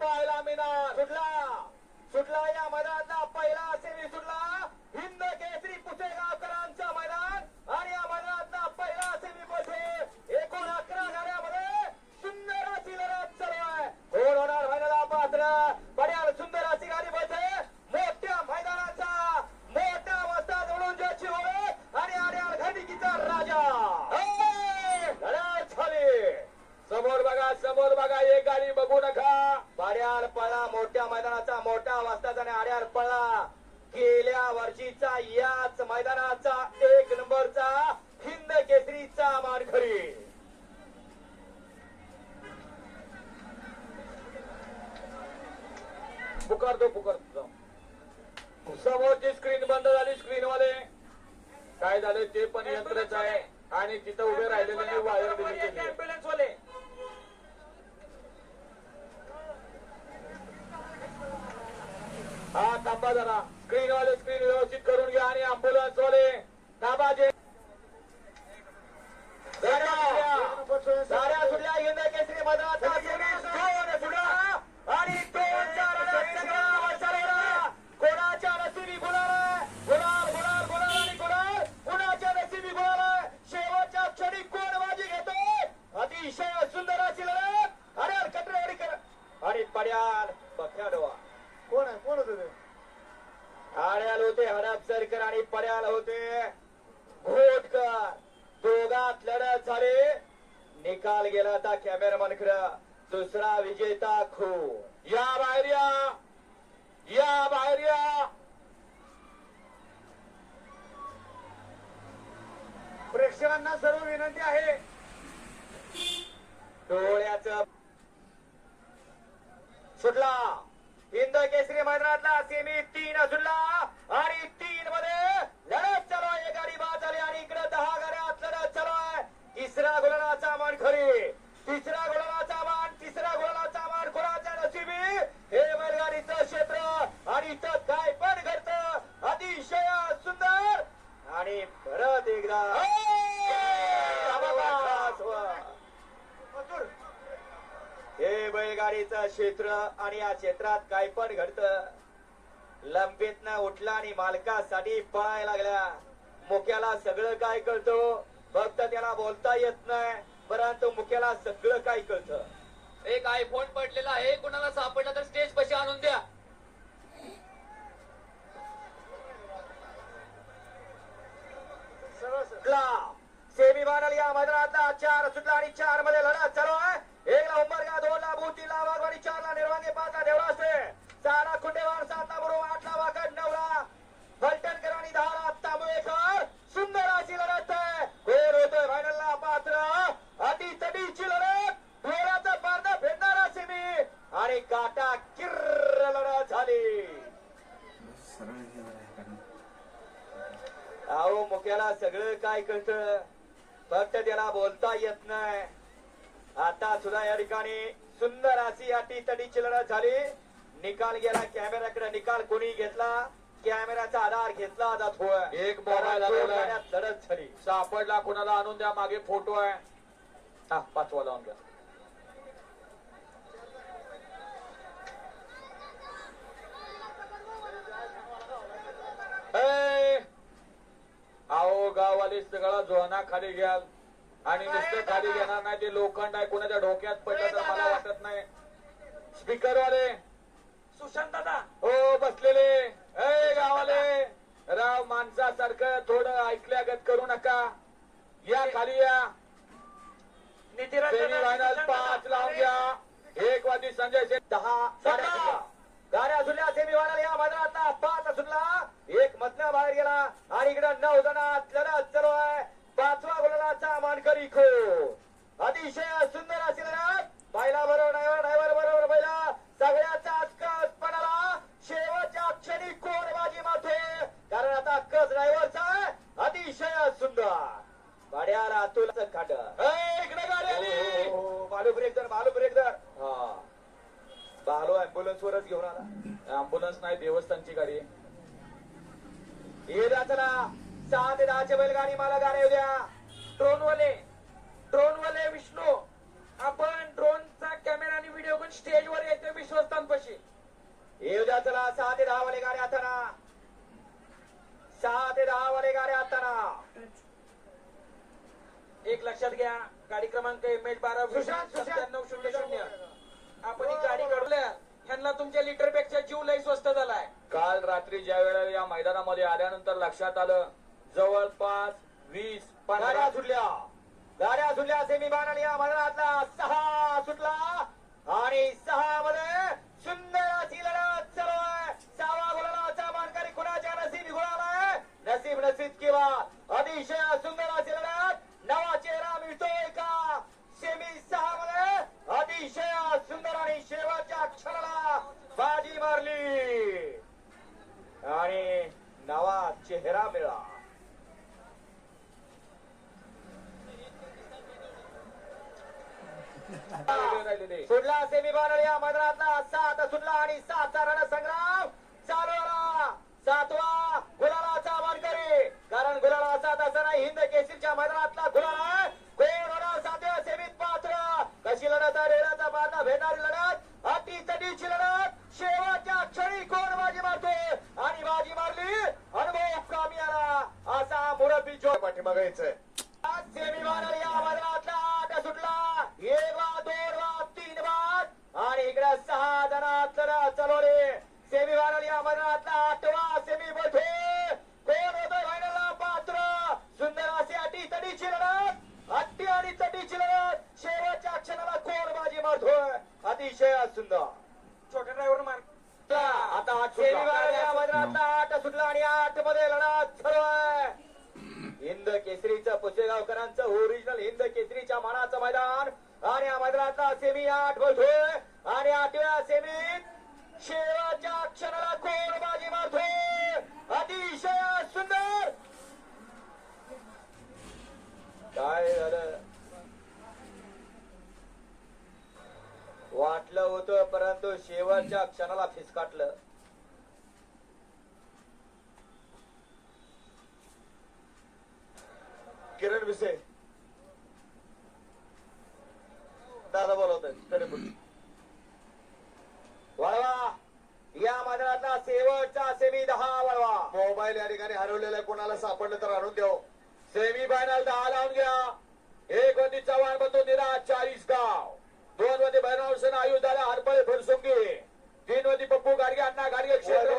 पाहायला मिळणार सुटला. सुटला या मैदानाचा पहिला सेमी सुटला हिंद केसरी पुसेगावकरांचं मैदान आणि या मैदानातला पहिला सेमी मध्ये एकूण अकरा गाड्यामध्ये सुंदर अशी लढत चालू आहे कोण होणार फायनलला पात्र बड्याल सुंदर अशी गाडी मध्ये मोठ्या मैदानाचा मोठ्या वस्ता जोडून ज्याची ओळख आणि आर्याल घडीकीचा राजा ए, लढत झाली समोर बघा समोर बघा एक गाडी बघू नका पाड्याल पळा मोठ्या मैदानाचा मोठा वाजताचा आणि आड्याल पळा वर्षीचा याच मैदानाचा एक नंबरचा हिंद केसरीचा मानखरी पुकारतो पुकारतो समोरची स्क्रीन बंद झाली स्क्रीन वाले. काय झालं ते पण यंत्रच आहे. आणि तिथं उभे राहिलेले वायर दिली वाले. हा थांबा जरा. स्क्रीन वाले स्क्रीन व्यवस्थित करून घ्या आणि अँब्युलन्स वाले थांबा जे गाड्या सुटल्या. गाड्या सुटल्या हिंद केसरी मैदानाचा series दोन सुटला. आणि दोनचा रडत सगळा चालवला. कोणाच्या नशिबी गुलाल आहे? गुलाल गुलाल गुलाल आणि गुलाल कुणाच्या नशिबी गुलाल आहे? शेवटच्या क्षणी कोण बाजी घेतो अतिशय सुंदर अशी लढत अरे कटरेवाडी कर आणि पड्याल बघ्या डोळा कोण आहे कोण होतं ते आड्याल होते हडपसरकर आणि पड्याल होते. घोटकर. दोघात लढत झाली. निकाल गेला होता कॅमेरामन खरं. दुसरा विजेता खो या बाहेर या. या बाहेर या. प्रेक्षकांना सर्व विनंती आहे. डोळ्याच सुटला. हिंद केसरी मैदानातला सेमी तीन सुटला आणि तीन मध्ये लढत चालू आहे एक गाडी बाद झाली आणि इकडे दहा गाड्यात लढत चालू आहे तिसरा गुलालाचा मान खरी. तिसरा गुलालाचा मान तिसरा गुलालाचा मान कोणाच्या नशिबी? हे बैलगाडीचं क्षेत्र आणि इथं काय पण घडतं अतिशय सुंदर. आणि परत एकदा. मजूर हे बैलगाडीचं क्षेत्र आणि या क्षेत्रात काय पण घडत लंबीत उठला आणि मालकासाठी पळायला लागला. मुक्याला सगळं काय कळतो? फक्त त्याला बोलता येत नाही परंतु मुक्याला सगळं काय कळतं? एक आयफोन पडलेला आहे कुणाला सापडला तर स्टेज पशी आणून द्या. सेमी फायनल या मैदानातला चार सुटला आणि चारमध्ये लढत चालू आहे. एक ला उंबरगा दोन ला भूतीला वाघवाडी चार ला निर्वांगे पाच ला देवळा असते सहा ला खुंडेवार सात ला बरोबर आठ ला वाकड नऊ ला फलटणकर आणि दहा ला तांबवेकर सुंदर अशी लढत आहे कोण होतोय फायनलला पात्र अटी तटीची लढत डोळ्याचा पारदा फेडणारा सेमी आणि काटा किर्र लढत झाली मुक्याला सगळं काय कळत फक्त त्याला बोलता येत नाही. आता सुद्धा या ठिकाणी सुंदर अशी अटी तटीची लढत झाली. निकाल गेला कॅमेराकडे निकाल कोणी घेतला? कॅमेराचा आधार घेतला जातो एक मोबाईल. लढत झाली. सापडला कुणाला आणून द्या मागे फोटो आहे. हा पाचवा लावून घ्या ए, गाववाले सगळा जोहना खाली घ्याल. आणि नुसतं खाली घेणार नाही ते लोखंड आहे कोणाच्या डोक्यात पडलं तर मला वाटत नाही. स्पीकर वाले सुशांत दादा. हो बसलेले. ए गावाले. राव माणसासारखं थोडं ऐकल्यागत करू नका. या खाली या. फायनल पाच लावून घ्या. एक वादी संजय शेठ दहा सुटल्या गाड्या सुटल्या सेमी फायनल या मैदानातला पाच सुटला एक मधल्या बाहेर गेला. आणि इकडे नऊ जणात लढत चालू आहे पाचवा गोलाचा मानकरी खो अतिशय सुंदर अशी लढत बैला बरोबर ड्रायव्हर ड्रायव्हर बरोबर बैला सगळ्याचा कस पडाला शेवटच्या क्षणी कोण बाजी मारते कारण आता कस ड्रायव्हरचा आहे. अतिशय सुंदर गाड्याला अतुलचं खाट. इकडे गाडी आली. हो, बालू ब्रेक धर बालू ब्रेक धर. हा. बालू अँब्युलन्स वरच घेऊन आला. अँब्युलन्स नाही देवस्थानची गाडी. ये द्या चला. सहा ते दहाच्या बैलगाडी मला येऊ द्या. ड्रोन वाले ड्रोन वाले विष्णू आपण ड्रोनचा कॅमेरा आणि व्हिडिओ घेऊन स्टेजवर यायचं विश्वास येऊ द्या चला सहा ते दहा वाले गाड्या हाताना सहा ते दहा वाले गाड्या हाताना एक लक्षात घ्या गाडी क्रमांक एम एच बारा सुशांत, सुशांत. सत्त्याण्णव शून्य शून्य. आपण ही गाडी काढल्या ह्यांना तुमच्या लिटरपेक्षा जीव लई स्वस्त झालाय. काल रात्री ज्या वेळेला या मैदानामध्ये आल्यानंतर लक्षात आलं जवळपास वीस पंधरा. गाड्या सुटल्या. गाड्या सुटल्या सेमी बाणाली या मैदानातला सहा सुटला आणि सहा मध्ये सुंदर अशी लढत चालू आहे सहावा गुलालाचा मानकरी कुणाच्या नसीब गुलाला नसीब नसीब किंवा अतिशय सुंदर अशी लढत नवा चेहरा मिळतोय का सेमी सहा मध्ये अतिशय सुंदर आणि शेवटच्या क्षणाला बाजी मारली आणि नवा चेहरा मिळाला राहिलेले सुटला सेमी या मैदानातला. सात सुटला आणि सातचा रणसंग्राम. चालू आला सातवा गुलालाचा मानकरी कारण गुलाला सात असा नाही हिंद केसरीच्या मैदानातला गुलाल आहे कोण होणार सातव्या सेमीत पात्र कशी लढत आहे रेडाचा मारला भेटणारी लढत अटी तटीची लढत शेवटच्या क्षणी कोण बाजी मारतोय आणि बाजी मारली अनुभव कामी आला असा मुरब्बी जो पाठीमागे यायचंय सेमी या मैदानातला आठ सुटला एक बाद दोन बाद तीन बाद आणि इकडे सहा जणात लढत चालवली सेमी या आठवा सेमी मध्ये कोण होतोय फायनलला पात्र सुंदर अशी अटी तडीची लढत अट्टी आणि तटीची लढत शेवटच्या क्षणाला कोण बाजी मारतोय अतिशय सुंदर छोट्या ड्रायव्हर मार आता सेमी या मैदानातला आठ सुटला आणि आठमध्ये लढत आहे हिंद केसरीचं पुसेगावकरांचं ओरिजिनल हिंद केसरीच्या मानाचं मैदान. आणि या मैदानातला सेमी आठ बोलतोय आणि आठव्या सेमीत शेवटच्या क्षणाला कोण बाजी मारतोय. अतिशय सुंदर. काय झालं? वाटलं होतं परंतु शेवटच्या क्षणाला फिसकाटलं. किरण विसे दादा बोलवत वळवा या मैदानातला शेवटचा सेमी दहा वळवा मोबाईल या ठिकाणी हरवलेला कोणाला सापडलं तर आणून द्याव सेमी फायनल दहा लावून घ्या. एक वरती चव्हाण बंधू निरा चाळीस गाव दोन मध्ये भैरवसेन आयु झाला हरपळे फुरसुंगी तीन वरती पप्पू गाडगे अण्णा गाडगे क्षेत्र.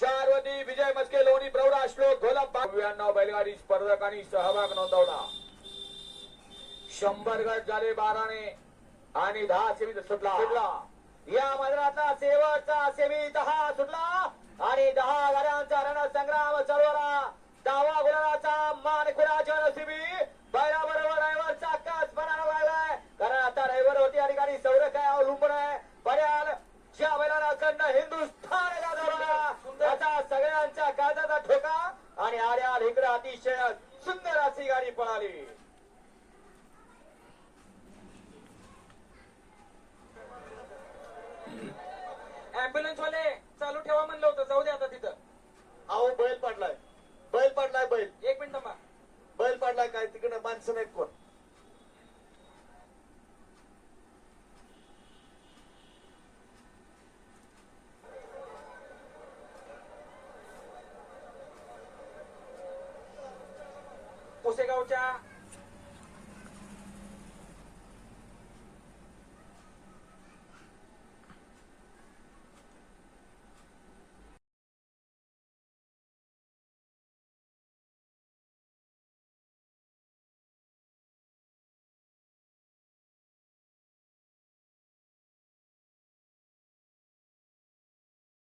चार वरती विजय मस्के लोणी नव्याण्णव बैलगाडी स्पर्धकांनी सहभाग नोंदवला. शंभर गट झाले बाराने आणि दहा सेमी सुटला. सुटला. या मैदानातला शेवटचा सेमी दहा सुटला. आणि दहा गाड्यांचा रणसंग्राम चालवला दहावा गुलालाचा मान कुणाच्या नशिबी बैला बरोबर ड्रायव्हरचा काच बनायला लागलाय कारण आता ड्रायव्हर होती आणि गाडी सौर काय अवलंबून आहे पर्याल ज्या बैलाला अखंड हिंदुस्थान गाजवला त्याचा सगळ्यांच्या काळजाचा ठोका आणि आर्याल इकडे अतिशय सुंदर अशी गाडी पळाली वाले चालू ठेवा म्हणलं होतं. जाऊ दे आता तिथं. अहो बैल पडलाय. बैल पडलाय बैल. एक मिनिट थांबा. बैल पडलाय काय? तिकडे माणसं नाहीत कोण. पुसेगावच्या